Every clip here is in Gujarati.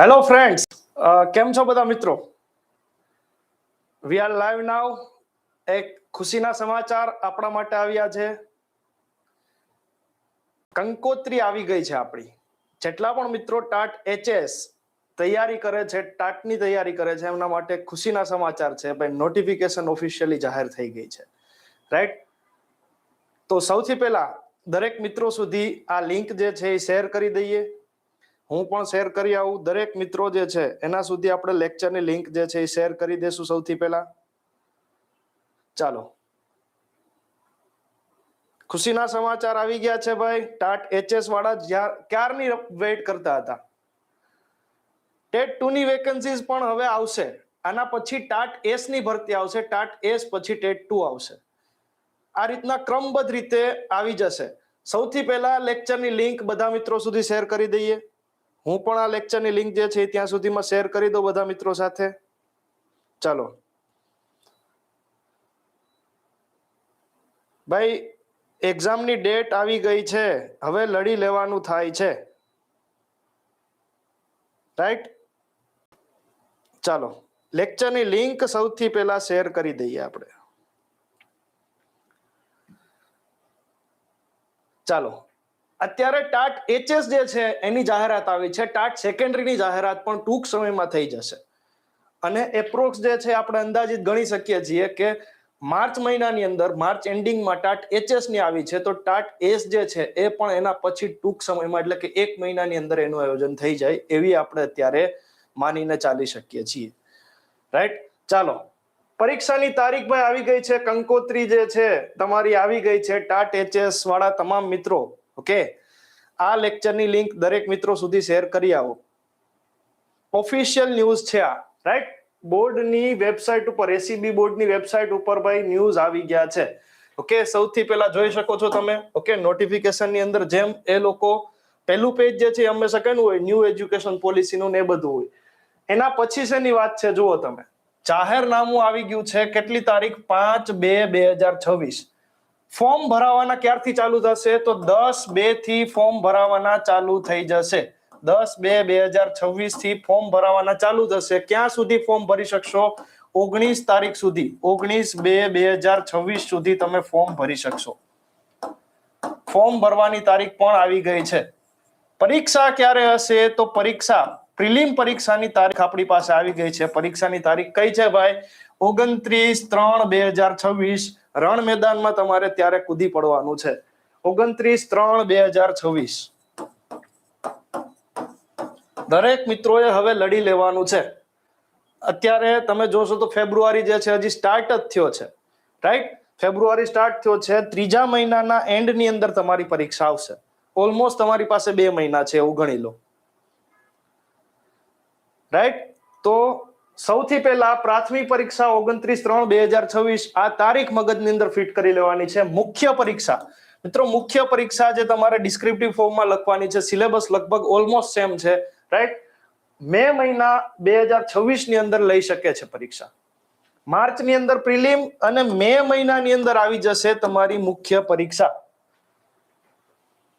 હેલો ફ્રેન્ડ્સ કેમ છો બધા મિત્રો? વી આર લાઈવ નાવ એક ખુશીના સમાચાર આપણા માટે આવ્યા છે. કંકોત્રી આવી ગઈ છે આપણી. જેટલા પણ મિત્રો ટાટ એચએસ તૈયારી કરે છે, ટાટની તૈયારી કરે છે, એમના માટે ખુશીના સમાચાર છે. ભાઈ નોટિફિકેશન ઓફિશિયલી જાહેર થઈ ગઈ છે. રાઈટ તો સૌથી પહેલા દરેક મિત્રો સુધી આ લિંક જે છે એ શેર કરી દઈએ. હું પણ શેર કરી આવું. દરેક મિત્રો જે છે, એના સુધી આપણે લેક્ચરની લિંક જે છે એ શેર કરી દેશું સૌથી પહેલા. ચાલો. ખુશીના સમાચાર આવી ગયા છે ભાઈ. ટાટ એચએસ વાળા ક્યારની વેઇટ કરતા હતા? ટેટ ટુ ની વેકેન્સીઝ પણ હવે આવશે. આના પછી ટાટ એસની ભરતી આવશે. ટાટ એસ પછી ટેટ ટુ આવશે. આ રીતના ક્રમબદ્ધ રીતે આવી જશે. સૌથી પહેલા લેક્ચરની લિંક બધા મિત્રો સુધી શેર કરી દઈએ. હું પણ આ લેક્ચરની લિંક જે છે ત્યાં સુધીમાં શેર કરી દઉં બધા મિત્રો સાથે. ચાલો. ભાઈ એક્ઝામની ડેટ આવી ગઈ છે. હવે લડી લેવાનું થાય છે. રાઈટ ચાલો. લેક્ચરની લિંક સૌથી પહેલા શેર કરી દઈએ આપણે. ચાલો. અત્યારે ટાટ એચએસ જે છે, એની જાહેરાત આવી છે. ટાટ સેકન્ડરીની જાહેરાત પણ ટૂંક સમયમાં થઈ જશે. અને એપ્રોક્સ જે છે, આપણે અંદાજિત ગણી શકીએ છીએ કે માર્ચ મહિનાની અંદર, માર્ચ એન્ડિંગમાં ટાટ એચએસની આવી છે. તો ટાટ એસ જે છે, એ પણ એના પછી ટૂંક સમયમાં, એટલે કે એક મહિનાની અંદર એનું આયોજન થઈ જાય, એવી આપણે અત્યારે માનીને ચાલી શકીએ છીએ. રાઈટ ચાલો. પરીક્ષાની તારીખ ભાઈ આવી ગઈ છે. કંકોત્રી જે છે, તમારી આવી ગઈ છે. ટાટ એચએસ વાળા તમામ મિત્રો ઓકે? આ લેક્ચરની લિંક દરેક મિત્રો સુધી શેર કરી આવો. ઓફિશિયલ ન્યૂઝ છે આ રાઈટ બોર્ડની વેબસાઇટ ઉપર એસીબી બોર્ડની વેબસાઇટ ઉપર ભાઈ ન્યૂઝ આવી ગયા છે. ઓકે? સૌથી પહેલા જોઈ શકો છો તમે, ઓકે? નોટિફિકેશનની અંદર જેમ એ લોકો, પહેલું પેજ જે છે હંમેશા કેનું હોય? ન્યૂ એજ્યુકેશન પોલિસીનું ને બધું હોય. એના પછી શેની વાત છે? જુઓ તમે. જાહેરનામું આવી ગયું છે કેટલી તારીખ? પાંચ બે બે હજાર છવ્વીસ. ફોર્મ ભરાવાના ક્યારથી ચાલુ થશે? તો દસ બેથી ફોર્મ ભરાવાના ચાલુ થઈ જશે. દસ બે બે હજાર છવ્વીસથી ફોર્મ ભરાવાના ચાલુ થશે. ક્યાં સુધી ફોર્મ ભરી શકશો? ઓગણીસ તારીખ સુધી. ઓગણીસ બે બે હજાર છવ્વીસ સુધી તમે ફોર્મ ભરી શકશો. ફોર્મ ભરવાની તારીખ પણ આવી ગઈ છે. પરીક્ષા ક્યારે હશે? તો પરીક્ષા, પ્રિલિમ પરીક્ષાની તારીખ આપણી પાસે આવી ગઈ છે. પરીક્ષાની તારીખ કઈ છે ભાઈ? ઓગણત્રીસ ત્રણ બે હજાર છવ્વીસ. રણ મેદાનમાં તમારે ત્યારે કૂદી પડવાનું છે. ઓગણત્રીસ ત્રણ બે હજાર છવ્વીસ. દરેક મિત્રોએ હવે લડી લેવાનું છે. અત્યારે તમે જોશો તો ફેબ્રુઆરી જે છે, હજી સ્ટાર્ટ જ થયો છે. રાઈટ ફેબ્રુઆરી સ્ટાર્ટ થયો છે. ત્રીજા મહિનાના એન્ડની અંદર તમારી પરીક્ષા આવશે. ઓલમોસ્ટ તમારી પાસે બે મહિના છે, એવું ગણી લો. રાઈટ તો સૌથી પહેલા પ્રાથમિક પરીક્ષા ઓગણત્રીસ ત્રણ બે હજાર છવ્વીસ, આ તારીખ મગજની અંદર ફિટ કરી લેવાની છે. મુખ્ય પરીક્ષા. મિત્રો, મુખ્ય પરીક્ષા જે તમારે ડિસ્ક્રિપ્ટિવ ફોર્મમાં લખવાની છે સિલેબસ લગભગ ઓલમોસ્ટ સેમ છે રાઈટ મે મહિના બે હજાર છવ્વીસની અંદર લઈ શકે છે પરીક્ષા. માર્ચની અંદર પ્રિલિમ અને મે મહિનાની અંદર આવી જશે તમારી મુખ્ય પરીક્ષા.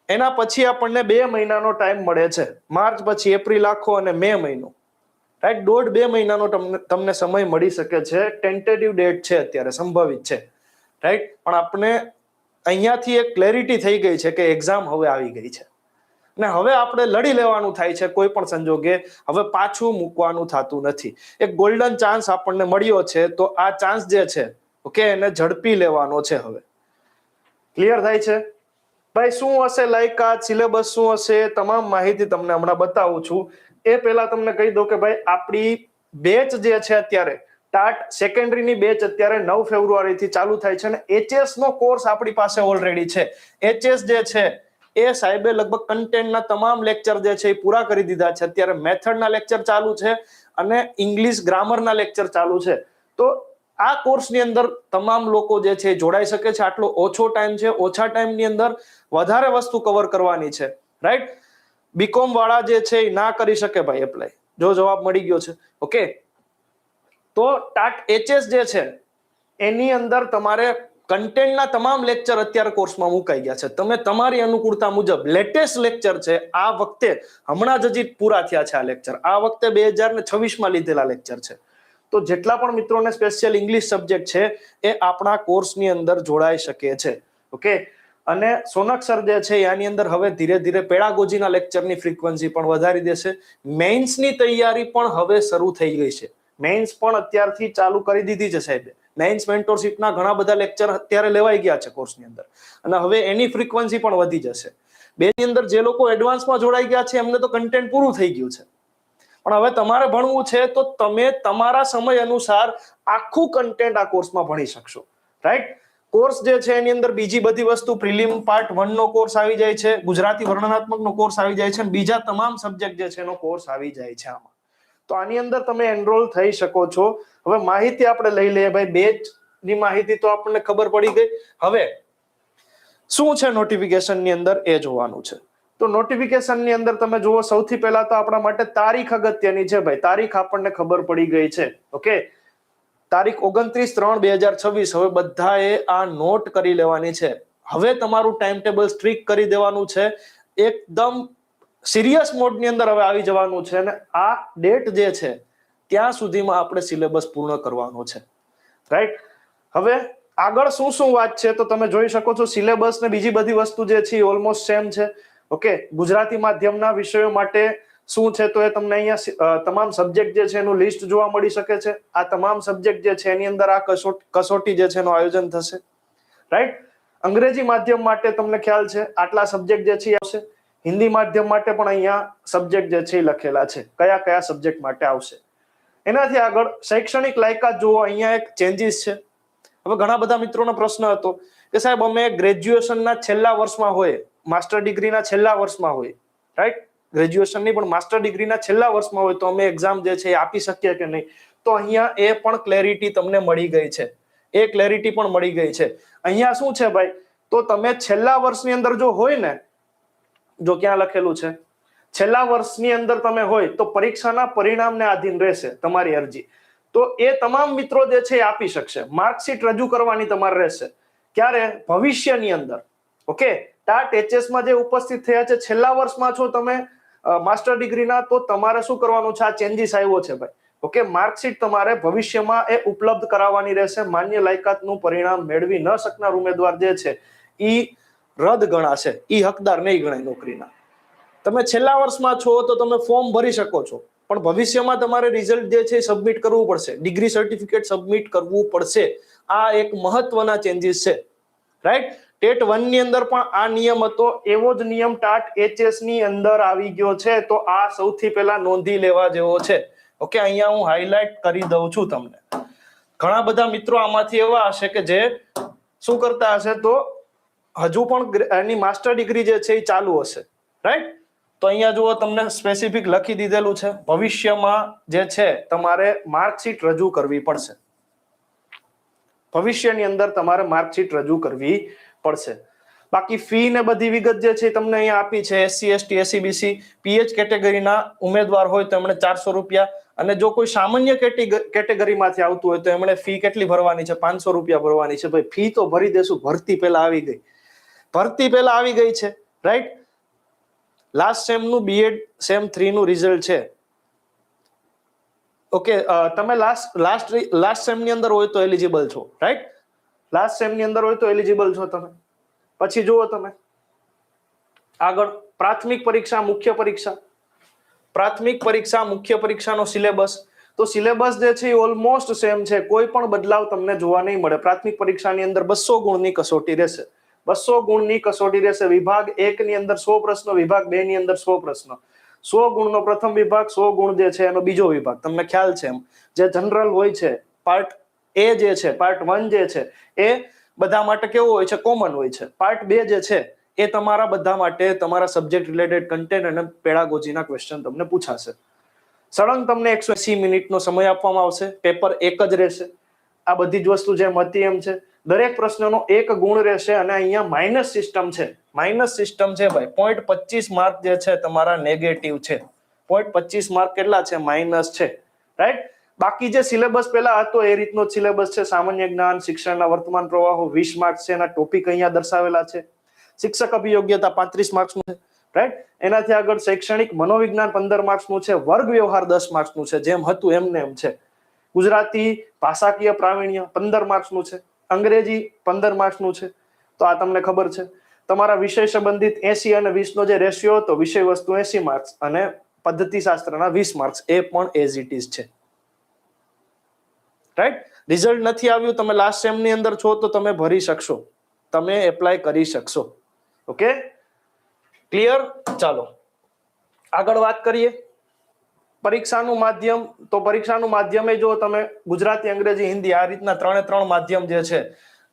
એના પછી આપણને બે મહિનાનો ટાઈમ મળે છે. માર્ચ પછી એપ્રિલ આખો અને મે મહિનો. રાઈટ દોઢ બે મહિનાનો તમને સમય મળી શકે છે. ટેન્ટેટિવ ડેટ છે અત્યારે, સંભવિત છે. રાઈટ પણ આપણે અહીંયાથી એક ક્લેરિટી થઈ ગઈ છે કે એક્ઝામ હવે આવી ગઈ છે. ને હવે આપણે લડી લેવાનું થાય છે કોઈ પણ સંજોગે. હવે પાછું મૂકવાનું થતું નથી. એક ગોલ્ડન ચાન્સ આપણને મળ્યો છે, તો આ ચાન્સ જે છે ઓકે એને ઝડપી લેવાનો છે હવે. ક્લિયર થાય છે? ભાઈ, શું હશે? લાયકાત સિલેબસ શું હશે? તમામ માહિતી તમને હમણાં બતાવું છું. એ પહેલા તમને કહી દઉં કે ભાઈ, આપણી બેચ જે છે અત્યારે ટાટ સેકન્ડરીની બેચ અત્યારે નવ ફેબ્રુઆરીથી ચાલુ થાય છે અને એચએસ નો કોર્સ આપણી પાસે ઓલરેડી છે. એચએસ જે છે, એ સાહેબે લગભગ કન્ટેન્ટના તમામ લેક્ચર જે છે એ પૂરા કરી દીધા છે. અત્યારે મેથડના લેક્ચર ચાલુ છે અને ઇંગ્લિશ ગ્રામરના લેક્ચર ચાલુ છે. તો આ કોર્સની અંદર તમામ લોકો જે છે જોડાઈ શકે છે. આટલો ઓછો ટાઈમ છે. ઓછા ટાઈમની અંદર વધારે વસ્તુ કવર કરવાની છે. રાઈટ બીકોમ વાળા જે છે એ ના કરી શકે ભાઈ એપ્લાય જો જવાબ મળી ગયો છે. ઓકે તો ટાટ એચએસ જે છે, એની અંદર તમારે કન્ટેન્ટના તમામ લેક્ચર અત્યારે કોર્સમાં મુકાઈ ગયા છે. તમે તમારી અનુકૂળતા મુજબ લેટેસ્ટ લેક્ચર છે, આ વખતે હમણાં જ હજી પૂરા થયા છે આ લેક્ચર આ વખતે બે હજાર ને છવ્વીસમાં લીધેલા લેક્ચર છે. તો જેટલા પણ મિત્રોને સ્પેશિયલ ઇંગ્લિશ સબ્જેક્ટ છે, એ આપણા કોર્સની અંદર જોડાઈ શકે છે. ઓકે અને સોનક જે છે એની અંદર હવે ધીરે ધીરે પેડાગોજીના લેક્ચરની ફ્રીક્વન્સી પણ વધારી દેશે. મેઇન્સની તૈયારી પણ હવે શરૂ થઈ ગઈ છે. મેઇન્સ પણ અત્યારથી ચાલુ કરી દીધી છે સાહેબ. મેઇન્સ મેન્ટોરશિપના ઘણા બધા લેક્ચર અત્યારે લેવાઈ ગયા છે કોર્સની અંદર. અને હવે એની ફ્રીક્વન્સી પણ વધી જશે. બે ની અંદર જે લોકો એડવાન્સમાં જોડાઈ ગયા છે, એમને તો કન્ટેન્ટ પૂરું થઈ ગયું છે. પણ હવે તમારે ભણવું છે, તો તમે તમારા સમય અનુસાર આખું કન્ટેન્ટ આ કોર્સમાં ભણી શકશો. રાઈટ કોર્સ જે છે એની અંદર બીજી બધી વસ્તુ, પ્રિલિમ પાર્ટ વન નો કોર્સ આવી જાય છે, ગુજરાતી વર્ણનાત્મક નો કોર્સ આવી જાય છે બીજા તમામ સબ્જેક્ટ જે છે એનો કોર્સ આવી જાય છે આમાં. તો આની અંદર તમે એનરોલ થઈ શકો છો. હવે માહિતી આપણે લઈ લઈએ. ભાઈ બેચની માહિતી તો આપણને ખબર પડી ગઈ. હવે, શું છે નોટિફિકેશનની અંદર? એ જોવાનું છે. તો નોટિફિકેશનની અંદર તમે જુઓ, સૌથી પહેલા તો આપણા માટે તારીખ અગત્યની છે. ભાઈ, તારીખ આપણને ખબર પડી ગઈ છે. ઓકે તારીખ ઓગણત્રીસ ત્રણ બે હજાર છવ્વીસ. હવે બધાએ આ નોટ કરી લેવાની છે. હવે તમારું ટાઈમ ટેબલ સ્ટ્રીક કરી દેવાનું છે. એકદમ સિરિયસ મોડની અંદર હવે આવી જવાનું છે અને આ ડેટ જે છે, ત્યાં સુધીમાં આપણે સિલેબસ પૂર્ણ કરવાનો છે. રાઈટ હવે આગળ શું શું વાત છે તો તમે જોઈ શકો છો સિલેબસ ને બીજી બધી વસ્તુ જે છે ઓલમોસ્ટ સેમ છે. ઓકે ગુજરાતી માધ્યમના વિષયો માટે શું છે તો એ તમને અહીંયા તમામ સબ્જેક્ટ જે છે એનું લિસ્ટ જોવા મળી શકે છે. આ તમામ સબ્જેક્ટ જે છે એની અંદર આ કસોટી જે છે એનું આયોજન થશે. રાઈટ અંગ્રેજી માધ્યમ માટે તમને ખ્યાલ છે, આટલા સબ્જેક્ટ જે છે આવશે. હિન્દી માધ્યમ માટે પણ અહીંયા સબ્જેક્ટ જે છે એ લખેલા છે. કયા કયા સબ્જેક્ટ માટે આવશે? એનાથી આગળ શૈક્ષણિક લાયકાત જુઓ, અહીંયા એક ચેન્જીસ છે. હવે ઘણા બધા મિત્રોનો પ્રશ્ન હતો કે સાહેબ, અમે ગ્રેજ્યુએશનના છેલ્લા વર્ષમાં હોય માસ્ટર ડિગ્રીના છેલ્લા વર્ષમાં હોય રાઈટ ગ્રેજ્યુએશનની પણ માસ્ટર ડિગ્રીના છેલ્લા વર્ષમાં હોય તો અમે એક્ઝામ જે છે એ આપી શકીએ કે નહીં? તો અહીંયા એ પણ ક્લેરિટી તમને મળી ગઈ છે. એ ક્લેરિટી પણ મળી ગઈ છે. અહીંયા શું છે ભાઈ? તો તમે છેલ્લા વર્ષની અંદર જો હોય ને, જો ક્યાં લખેલું છે? છેલ્લા વર્ષની અંદર તમે હોય તો પરીક્ષાના પરિણામને આધીન રહેશે તમારી અરજી. તો એ તમામ મિત્રો જે છે એ આપી શકશે. માર્કશીટ રજૂ કરવાની તમારે રહેશે. ક્યારે? ભવિષ્યની અંદર. ઓકે? ટાટ એચએસમાં જે ઉપસ્થિત થયા છે, છેલ્લા વર્ષમાં છો તમે માસ્ટર ડિગ્રીના તો તમારે શું કરવાનું છે? આ ચેન્જીસ આવ્યો છે ભાઈ. ઓકે, માર્કશીટ તમારે ભવિષ્યમાં એ ઉપલબ્ધ કરાવવાની રહેશે. માન્ય લાયકાતનું પરિણામ મેળવી ન શકનાર ઉમેદવાર જે છે એ રદ ગણાશે. એ હકદાર નહીં ગણાય નોકરીના. તમે છેલ્લા વર્ષમાં છો તો તમે ફોર્મ ભરી શકો છો. પણ ભવિષ્યમાં તમારે રિઝલ્ટ જે છે સબમિટ કરવું પડશે. ડિગ્રી સર્ટિફિકેટ સબમિટ કરવું પડશે. આ એક મહત્વના ચેન્જીસ છે. રાઈટ? ટેટ વનની અંદર પણ આ નિયમ હતો. એવો જ નિયમ ટાટ એચએસની અંદર આવી ગયો છે. તો આ સૌથી પહેલા નોંધી લેવા જેવો છે. ઓકે, અહીંયા હું હાઇલાઇટ કરી દઉં છું તમને. ઘણા બધા મિત્રો આમાંથી એવા હશે કે જે શું કરતા હશે તો હજુ પણ એની માસ્ટર ડિગ્રી જે છે એ ચાલુ હશે. રાઈટ તો અહીંયા જુઓ તમને સ્પેસિફિક લખી દીધેલું છે. ભવિષ્યમાં જે છે તમારે માર્કશીટ રજૂ કરવી પડશે. ભવિષ્યની અંદર તમારે માર્કશીટ રજૂ કરવી પડશે. બાકી ફી ને બધી વિગત જે છે તમને અહીંયા આપી છે એસસી એસટી એસીબીસી પીએચ કેટેગરીના ઉમેદવાર હોય તો એમણે ચારસો રૂપિયા અને જો કોઈ સામાન્ય કેટેગ- કેટેગરીમાંથી આવતું હોય તો એમણે ફી કેટલી ભરવાની છે? પાંચસો રૂપિયા ભરવાની છે. ભાઈ ફી તો ભરી દેશું. ભરતી પહેલા આવી ગઈ. ભરતી પહેલા આવી ગઈ છે. રાઈટ લાસ્ટ સેમનું બીએડ સેમ થ્રી નું રિઝલ્ટ છે. ઓકે તમે લાસ્ટ લાસ્ટ લાસ્ટ સેમની અંદર હોય તો એલિજિબલ છો. રાઈટ લાસ્ટ સેમની અંદર હોય તો એલિજિબલ છો તમે. પછી જુઓ તમે. આગળ, પ્રાથમિક પરીક્ષા, મુખ્ય પરીક્ષા. પ્રાથમિક પરીક્ષા, મુખ્ય પરીક્ષાનો સિલેબસ તો સિલેબસ જે છે એ ઓલમોસ્ટ સેમ છે. કોઈ પણ બદલાવ તમને જોવા નહીં મળે. પ્રાથમિક પરીક્ષાની અંદર બસો ગુણની કસોટી રહેશે. બસો ગુણની કસોટી રહેશે. વિભાગ એક ની અંદર સો પ્રશ્ન, વિભાગ બે ની અંદર સો પ્રશ્ન. સો ગુણનો પ્રથમ વિભાગ, સો ગુણ જે છે એનો બીજો વિભાગ. તમને ખ્યાલ છે એમ. જે જનરલ હોય છે પાર્ટ એ જે છે પાર્ટ વન જે છે, એ બધા માટે કેવું હોય છે કોમન હોય છે. પાર્ટ બે જે છે, એ તમારા બધા માટે તમારા સબ્જેક્ટ રિલેટેડ કન્ટેન્ટ અને પેડાગોજીના ક્વેશ્ચન તમને પૂછાશે. સળંગ તમને એકસો એસી મિનિટનો સમય આપવામાં આવશે પેપર એક જ રહેશે. આ બધી જ વસ્તુ જેમ હતી એમ છે. દરેક પ્રશ્નનો એક ગુણ રહેશે અને અહીંયા માઇનસ સિસ્ટમ છે. માઇનસ સિસ્ટમ છે ભાઈ. પોઈન્ટ પચીસ માર્ક જે છે, તમારા નેગેટિવ છે. પોઈન્ટ પચીસ માર્ક કેટલા છે? માઇનસ છે. રાઈટ બાકી જે સિલેબસ પહેલા હતો એ રીતનો સિલેબસ છે. સામાન્ય જ્ઞાન, શિક્ષણના વર્તમાન પ્રવાહો, વીસ માર્ક્સ છે એના ટોપિક અહીંયા દર્શાવેલા છે. શિક્ષક અભિયોગ્યતા પાંત્રીસ માર્ક્સનું છે રાઈટ એનાથી આગળ શૈક્ષણિક મનોવિજ્ઞાન પંદર માર્ક્સનું છે, વર્ગ વ્યવહાર દસ માર્ક્સનું છે, જેમ હતું એમને એમ છે. ગુજરાતી, ભાષાકીય પ્રાવીણ્ય પંદર માર્ક્સનું છે, અંગ્રેજી પંદર માર્ક્સનું છે. તો આ તમને ખબર છે. તમારા વિષય સંબંધિત એસી અને વીસ નો જે રેશિયો હતો, વિષય વસ્તુ એસી માર્ક્સ અને પદ્ધતિ શાસ્ત્રના વીસ માર્ક્સ એ પણ એઝ ઇટ ઇઝ છે. રાઈટ રિઝલ્ટ નથી આવ્યું, તમે લાસ્ટ સેમની અંદર છો, તો તમે ભરી શકશો. તમે એપ્લાય કરી શકશો. ઓકે ક્લિયર ચાલો. આગળ વાત કરીએ. પરીક્ષાનું માધ્યમ, તો પરીક્ષાનું માધ્યમે જો તમે ગુજરાતી, અંગ્રેજી, હિન્દી, આ રીતના ત્રણે ત્રણ માધ્યમ જે છે,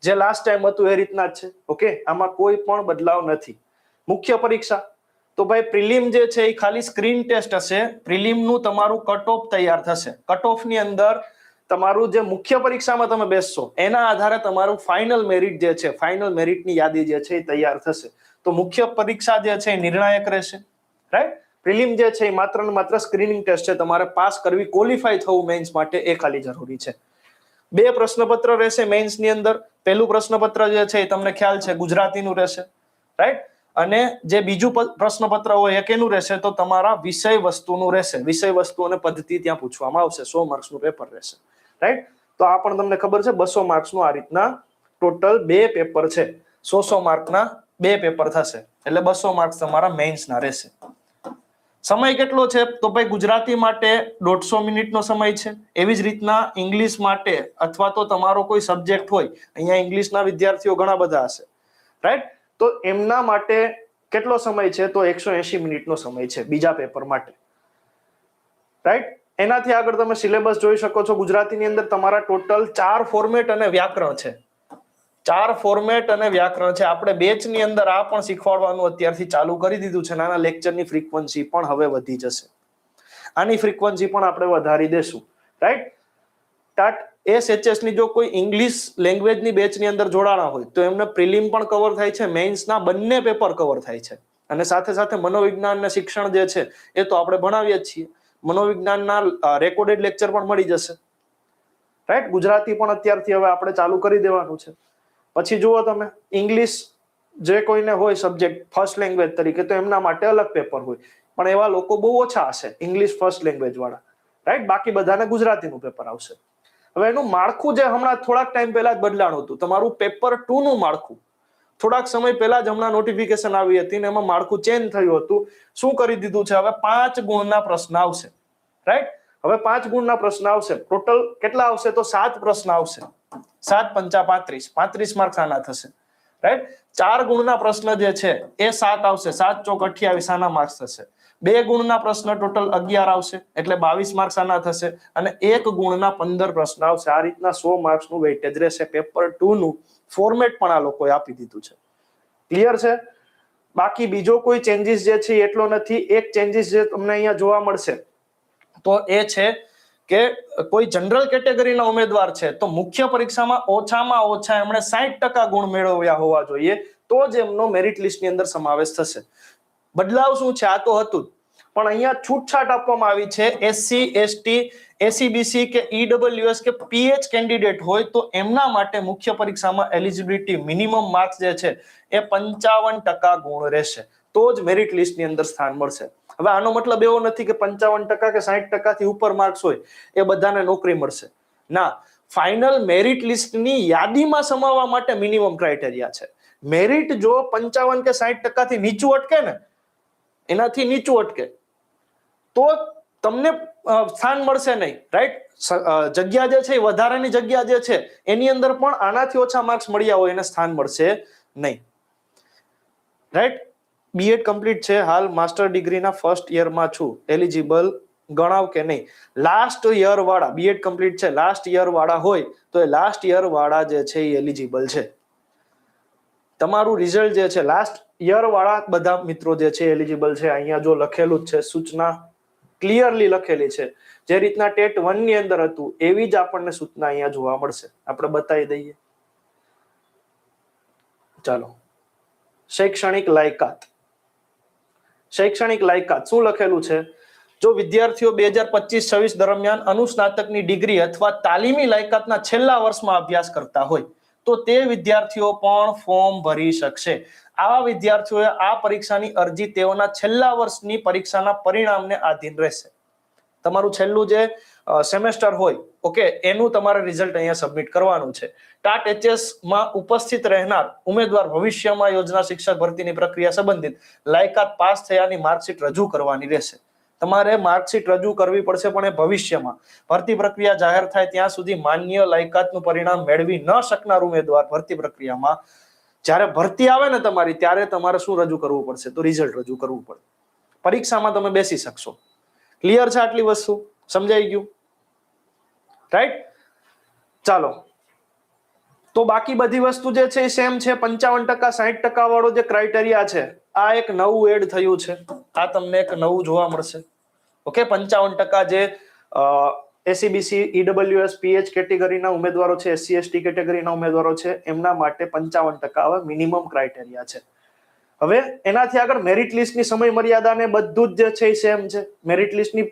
જે લાસ્ટ ટાઈમ હતું એ રીતના જ છે. ઓકે આમાં કોઈ પણ બદલાવ નથી. મુખ્ય પરીક્ષા. તો ભાઈ, પ્રિલિમ જે છે એ ખાલી સ્ક્રીન ટેસ્ટ હશે. પ્રિલિમનું તમારું કટ ઓફ તૈયાર થશે. કટ ઓફની અંદર તમારું જે મુખ્ય પરીક્ષામાં તમે બેસશો, એના આધારે તમારું ફાઇનલ મેરિટ જે છે ફાઇનલ મેરિટની યાદી જે છે એ તૈયાર થશે. તો મુખ્ય પરીક્ષા જે છે એ નિર્ણાયક રહેશે રાઈટ પ્રિલિમ જે છે એ માત્ર ને માત્ર સ્ક્રીનિંગ ટેસ્ટ છે, તમારે પાસ કરવી ક્વોલિફાય થવું મેન્સ માટે એ ખાલી જરૂરી છે. બે પ્રશ્નપત્ર રહેશે મેન્સની અંદર. પહેલું પ્રશ્નપત્ર જે છે એ તમને ખ્યાલ છે, ગુજરાતીનું રહેશે રાઈટ અને જે બીજું પ્રશ્નપત્ર હોય એ કેનું રહેશે? તો તમારા વિષય વસ્તુનું રહેશે. વિષય વસ્તુ અને પદ્ધતિ ત્યાં પૂછવામાં આવશે. સો માર્ક્સનું પેપર રહેશે. રાઈટ તો આ પણ તમને ખબર છે બસો માર્ક્સનું આ રીતના ટોટલ બે પેપર છે. સો સો માર્કના બે પેપર થશે. એટલે બસો માર્ક્સ તમારા મેઇન્સના રહેશે. સમય કેટલો છે? તો ભાઈ ગુજરાતી માટે દોઢસો મિનિટનો સમય છે. એવી જ રીતના ઇંગ્લિશ માટે અથવા તો તમારો કોઈ સબ્જેક્ટ હોય, અહીંયા ઇંગ્લિશના વિદ્યાર્થીઓ ઘણા બધા હશે. રાઈટ તો એમના માટે કેટલો સમય છે? તો એકસો એસી મિનિટનો સમય છે બીજા પેપર માટે. રાઈટ એનાથી આગળ તમે સિલેબસ જોઈ શકો છો. ગુજરાતીની અંદર તમારા ટોટલ ચાર ફોર્મેટ અને વ્યાકરણ છે. ચાર ફોર્મેટ અને વ્યાકરણ છે. આપણે બેચની અંદર આ પણ શીખવાડવાનું અત્યારથી ચાલુ કરી દીધું છે. નાના લેક્ચરની ફ્રીક્વન્સી પણ હવે વધી જશે. આની ફ્રીક્વન્સી પણ આપણે વધારી દેશું. રાઈટ ટાટ એસએચએસની જો કોઈ ઇંગ્લિશ લેંગ્વેજની બેચની અંદર જોડાણા હોય, તો એમને પ્રિલિમ પણ કવર થાય છે. મેઇન્સના બંને પેપર કવર થાય છે. અને સાથે સાથે મનોવિજ્ઞાન અને શિક્ષણ જે છે, એ તો આપણે ભણાવીએ જ છીએ. મનોવિજ્ઞાનના રેકોર્ડેડ લેક્ચર પણ મળી જશે. રાઈટ ગુજરાતી પણ અત્યારથી હવે આપણે ચાલુ કરી દેવાનું છે. પછી જુઓ તમે ઇંગ્લિશ જે કોઈને હોય સબ્જેક્ટ ફર્સ્ટ લેંગ્વેજ તરીકે, તો એમના માટે અલગ પેપર હોય. પણ એવા લોકો બહુ ઓછા હશે ઇંગ્લિશ ફર્સ્ટ લેંગ્વેજ વાળા. રાઈટ બાકી બધાને ગુજરાતીનું પેપર આવશે. હવે એનું માળખું જે હમણાં થોડાક ટાઈમ પહેલા જ બદલાણું હતું. તમારું પેપર ટુ નું માળખું. થોડાક સમય પહેલા જ હમણાં નોટિફિકેશન આવી હતી ને એમાં માળખું ચેન્જ થયું હતું. શું કરી દીધું છે? હવે પાંચ ગુણના પ્રશ્ન આવશે. રાઈટ હવે પાંચ ગુણના પ્રશ્ન આવશે. ટોટલ કેટલા આવશે? તો સાત પ્રશ્ન આવશે. સાત પંચા પાંત્રીસ. પાંત્રીસ માર્ક્સ આના થશે. રાઈટ ચાર ગુણના પ્રશ્ન જે છે, એ સાત આવશે. સાત ચોક અઠ્યાવીસ આના માર્ક્સ થશે. બે ગુણના પ્રશ્ન ટોટલ અગિયાર આવશે. એટલે બાવીસ માર્ક્સ આના થશે. અને એક ગુણના પંદર પ્રશ્ન આવશે. આ રીતના સો માર્ક્સનું વેઇટેજ રહેશે. પેપર ટુ નું ફોર્મેટ પણ આ લોકોએ આપી દીધું છે. ક્લિયર છે? બાકી બીજો કોઈ ચેન્જીસ જે છે એટલો નથી. એક ચેન્જીસ જે તમને અહીંયા જોવા મળશે, તો એ છે કે કોઈ જનરલ કેટેગરીના ઉમેદવાર છે, તો મુખ્ય પરીક્ષામાં ઓછામાં ઓછા એમણે સાહીઠ ટકા ગુણ મેળવ્યા હોવા જોઈએ, તો જ એમનો મેરિટ લિસ્ટની અંદર સમાવેશ થશે. બદલાવ શું છે? આ તો હતું. પણ અહીંયા છૂટછાટ આપવામાં આવી છે. એસસી એસટી એસીબીસી કે ઈડબલ્યુએસ કે પીએચ કેન્ડિડેટ હોય તો એમના માટે મુખ્ય પરીક્ષામાં એલિજિબિલિટી મિનિમમ માર્ક્સ જે છે એ પંચાવન ટકા ગુણ રહેશે. તો જ મેરિટ લિસ્ટની અંદર સ્થાન મળશે. હવે આનો મતલબ એવો નથી કે પંચાવન ટકા કે સાહીઠ ટકાથી ઉપર માર્ક્સ હોય એ બધાને નોકરી મળશે. ના ફાઇનલ મેરિટ લિસ્ટની યાદીમાં સમાવવા માટે મિનિમમ ક્રાઇટેરિયા છે. મેરિટ જો પંચાવન કે સાહીઠ ટકાથી નીચું અટકે ને, એનાથી નીચું અટકે તો તમને સ્થાન મળશે નહીં રાઈટ જગ્યા જે છે એ વધારાની જગ્યા જે છે, એની અંદર પણ આનાથી ઓછા માર્ક્સ મળ્યા હોય એને સ્થાન મળશે નહીં. રાઈટ બીએડ કમ્પ્લીટ છે. હાલ માસ્ટર ડિગ્રીના ફર્સ્ટ યરમાં છું. એલિજિબલ ગણાવ કે નહીં? લાસ્ટ યર વાળા બીએડ કમ્પ્લીટ છે. લાસ્ટ યર વાળા હોય તો એ લાસ્ટ યર વાળા જે છે એ એલિજિબલ છે. તમારું રિઝલ્ટ જે છે લાસ્ટ યર વાળા બધા મિત્રો જે છે એલિજિબલ છે. અહીંયા જો લખેલું જ છે સૂચના ક્લિયરલી લખેલી છે. જે રીતના ટેટ વનની અંદર હતું, એવી જ આપણને સૂચના અહીંયા જોવા મળશે. આપણે બતાવી દઈએ. ચાલો. શૈક્ષણિક લાયકાત. શૈક્ષણિક લાયકાત. શું લખેલું છે? જો વિદ્યાર્થીઓ બે હજાર પચીસ છવ્વીસ દરમિયાન અનુસ્નાતકની ડિગ્રી અથવા તાલીમી લાયકાતના છેલ્લા વર્ષમાં અભ્યાસ કરતા હોય તો તે વિદ્યાર્થીઓ પણ ફોર્મ ભરી શકશે. આવા વિદ્યાર્થીઓએ આ પરીક્ષાની અરજી તેઓના છેલ્લા વર્ષની પરીક્ષાના પરિણામને આધીન રહેશે. તમારું છેલ્લું જે સેમેસ્ટર હોય, ઓકે, એનું તમારે રિઝલ્ટ અહીંયા સબમિટ કરવાનું છે. ટાટ એચએસમાં ઉપસ્થિત રહેનાર ઉમેદવાર ભવિષ્યમાં યોજના શિક્ષક ભરતીની પ્રક્રિયા સંબંધિત લાયકાત પાસ થયાની માર્કશીટ રજૂ કરવાની રહેશે. તમારે માર્કશીટ રજૂ કરવી પડશે પણ એ ભવિષ્યમાં. ભરતી પ્રક્રિયા જાહેર થાય ત્યાં સુધી માન્ય લાયકાતનું પરિણામ મેળવી ન શકનાર ઉમેદવાર ભરતી પ્રક્રિયામાં જ્યારે ભરતી આવે ને તમારી, ત્યારે તમારે શું રજૂ કરવું પડશે? તો રિઝલ્ટ રજૂ કરવું પડે. પરીક્ષામાં તમે બેસી શકશો. ક્લિયર છે આટલી વસ્તુ? સમજાઈ ગયું? રાઈટ ચાલો. તો બાકી બધી વસ્તુ જે છે સેમ છે. પંચાવન ટકા, સાહીઠ ટકા વાળો જે ક્રાઇટેરિયા છે, આ એક નવું એડ થયું છે. આ તમને એક નવું જોવા મળશે. ઓકે પંચાવન ટકા જે એસીબીસી ઈડબ્લ્યુએસ પીએચ કેટેગરીના ઉમેદવારો છે એસસી એસટી કેટેગરીના ઉમેદવારો છે, એમના માટે પંચાવન ટકા હવે મિનિમમ ક્રાઇટેરિયા છે. હવે એનાથી આગળ મેરિટ લિસ્ટની સમય મર્યાદા ને બધું જ જે છે એ સેમ છે. મેરિટ લિસ્ટની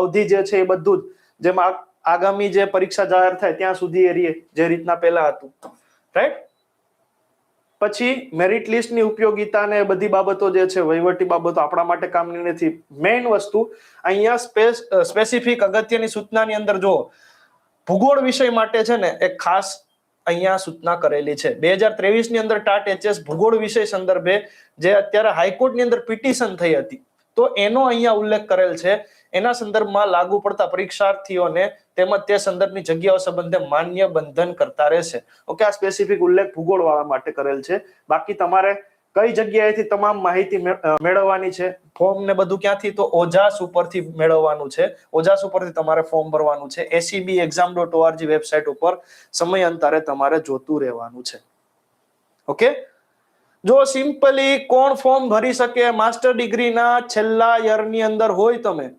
અવધિ જે છે એ બધું જ. જેમ આગામી જે પરીક્ષા જાહેર થાય ત્યાં સુધી એ રહીએ જે રીતના પહેલા હતું. રાઈટ પછી મેરિટ લિસ્ટની ઉપયોગિતા ને બધી બાબતો જે છે, વહીવટી બાબતો આપણા માટે કામની નથી. મેઇન વસ્તુ, અહીંયા સ્પેસ સ્પેસિફિક અગત્યની સૂચનાની અંદર જો ભૂગોળ વિષય માટે છે ને, એક ખાસ અહીંયા સૂચના કરેલી છે. બે હજાર ત્રેવીસની અંદર ટાટ એચએસ ભૂગોળ વિષય સંદર્ભે જે અત્યારે હાઈકોર્ટની અંદર પિટિશન થઈ હતી. તો એનો અહીંયા ઉલ્લેખ કરેલ છે એના સંદર્ભમાં લાગુ પડતા પરીક્ષાર્થીઓને તેમજ તે સંદર્ભની જગ્યાઓ સંબંધે માન્ય બંધન કરતા રહેશે. ઓકે, આ સ્પેસિફિક ઉલ્લેખ ભૂગોળ વાળા માટે કરેલ છે. બાકી તમારે કઈ જગ્યાએથી તમામ માહિતી મેળવવાની છે? ફોર્મ ને બધું ક્યાંથી? તો ઓજાસ ઉપરથી મેળવવાનું છે. ઓજાસ ઉપરથી તમારે ફોર્મ ભરવાનું છે. ACB exam dot ORG website ઉપર સમય અંતરે તમારે જોતું રહેવાનું છે. ઓકે? જો સિમ્પલી કોણ ફોર્મ ભરી શકે? માસ્ટર ડિગ્રીના છેલ્લા યરની અંદર હોય તમે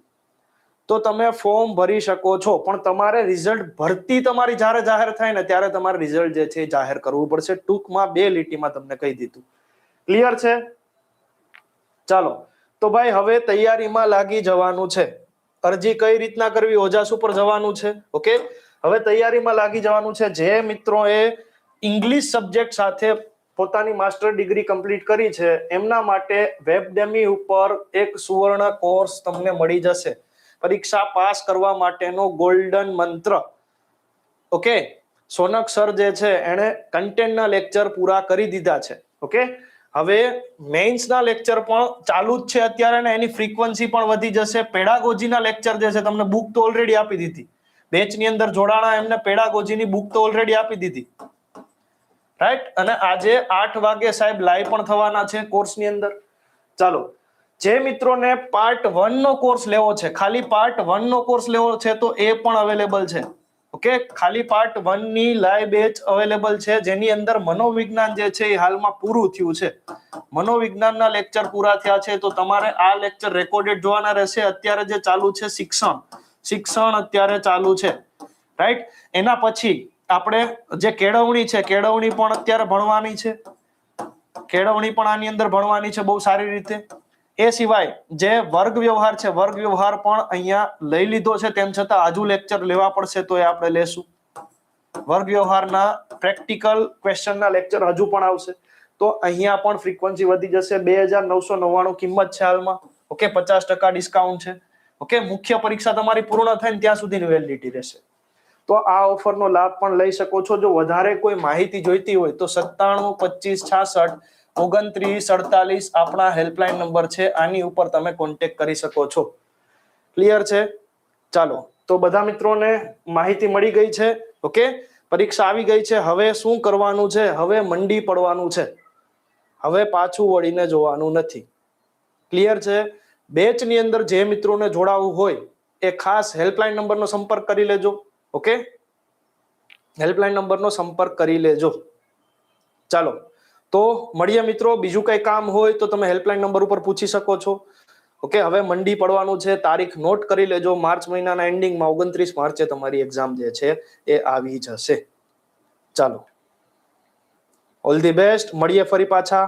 તો તમે ફોર્મ ભરી શકો છો. પણ તમારે રિઝલ્ટ ભરતી તમારી જ્યારે જાહેર થાય ને ત્યારે તમારે રિઝલ્ટ જે છે જાહેર કરવું પડશે. ટૂંકમાં બે લીટીમાં તમને કહી દીધું. ક્લિયર છે? ચાલો. તો ભાઈ, હવે તૈયારીમાં લાગી જવાનું છે. અરજી કઈ રીતના કરવી? ઓજાસ ઉપર જવાનું છે. ઓકે? હવે તૈયારીમાં લાગી જવાનું છે. જે મિત્રોએ ઇંગ્લિશ સબ્જેક્ટ સાથે પોતાની માસ્ટર ડિગ્રી કમ્પ્લીટ કરી છે, એમના માટે વેબડેમી ઉપર એક સુવર્ણ કોર્સ તમને મળી જશે. પરીક્ષા પાસ કરવા માટેનો ગોલ્ડન મંત્ર. ઓકે સોનક સર જે છે, એણે કન્ટેન્ટના લેક્ચર પૂરા કરી દીધા છે. ઓકે હવે મેઇન્સના લેક્ચર પણ ચાલુ જ છે અત્યારે ને એની ફ્રીક્વન્સી પણ વધી જશે. પેડાગોજીના લેક્ચર જે છે, તમને બુક તો ઓલરેડી આપી દીધી. બેચની અંદર જોડાણા એમને પેડાગોજીની બુક તો ઓલરેડી આપી દીધી. રાઈટ અને આજે આઠ વાગે સાહેબ લાઈવ પણ થવાના છે કોર્સની અંદર. ચાલો. જે મિત્રોને પાર્ટ વન નો કોર્સ લેવો છે, ખાલી પાર્ટ વન નો કોર્સ લેવો છે તો એ પણ અવેલેબલ છે. ઓકે ખાલી પાર્ટ વનની લાઈવ બેચ અવેલેબલ છે, જેની અંદર મનોવિજ્ઞાન જે છે એ હાલમાં પૂરું થયું છે. મનોવિજ્ઞાનના લેક્ચર પૂરા થયા છે તો તમારે આ લેક્ચર રેકોર્ડેડ જોવાના રહેશે. અત્યારે જે ચાલુ છે શિક્ષણ. શિક્ષણ અત્યારે ચાલુ છે. રાઈટ એના પછી આપણે જે કેળવણી છે, કેળવણી પણ અત્યારે ભણવાની છે. કેળવણી પણ આની અંદર ભણવાની છે બહુ સારી રીતે. એ સિવાય જે વર્ગ વ્યવહાર છે, વર્ગ વ્યવહાર પણ અહીંયા લઈ લીધો છે. તેમ છતાં આજુ લેક્ચર લેવા પડશે તો એ આપણે લેશું. વર્ગ વ્યવહારના પ્રેક્ટિકલ ક્વેશ્ચનના લેક્ચર હજુ પણ આવશે. તો અહીંયા પણ ફ્રીક્વન્સી વધી જશે. બે હજાર નવસો નવ્વાણું કિંમત છે હાલમાં. ઓકે, પચાસ ટકા ડિસ્કાઉન્ટ છે. ઓકે, મુખ્ય પરીક્ષા તમારી પૂર્ણ થાય ત્યાં સુધીની વેલિડિટી રહેશે. તો આ ઓફરનો લાભ પણ લઈ શકો છો. જો વધારે કોઈ માહિતી જોઈતી હોય તો સત્તાણું, પચીસ, છાસઠ ઓગણત્રીસ, અડતાલીસ આપણા હેલ્પલાઇન નંબર છે. આની ઉપર તમે કોન્ટેક્ટ કરી શકો છો. ક્લિયર છે? ચાલો, તો બધા મિત્રોને માહિતી મળી ગઈ છે. ઓકે પરીક્ષા આવી ગઈ છે. હવે શું કરવાનું છે? હવે મંડી પડવાનું છે. હવે પાછું વળીને જોવાનું નથી. ક્લિયર છે? બેચની અંદર જે મિત્રોને જોડાવવું હોય, એ ખાસ હેલ્પલાઇન નંબરનો સંપર્ક કરી લેજો. ઓકે હેલ્પલાઇન નંબરનો સંપર્ક કરી લેજો. ચાલો તો મળીએ મિત્રો, બીજું કઈ કામ હોય તો તમે હેલ્પલાઇન નંબર ઉપર પૂછી શકો છો. ઓકે હવે મંડી પડવાનું છે, તારીખ નોટ કરી લેજો, માર્ચ મહિનાના એન્ડિંગમાં ઓગણત્રીસ માર્ચે તમારી એક્ઝામ જે છે એ આવી જશે. ચાલો. ઓલ ધી બેસ્ટ મળીએ ફરી પાછા.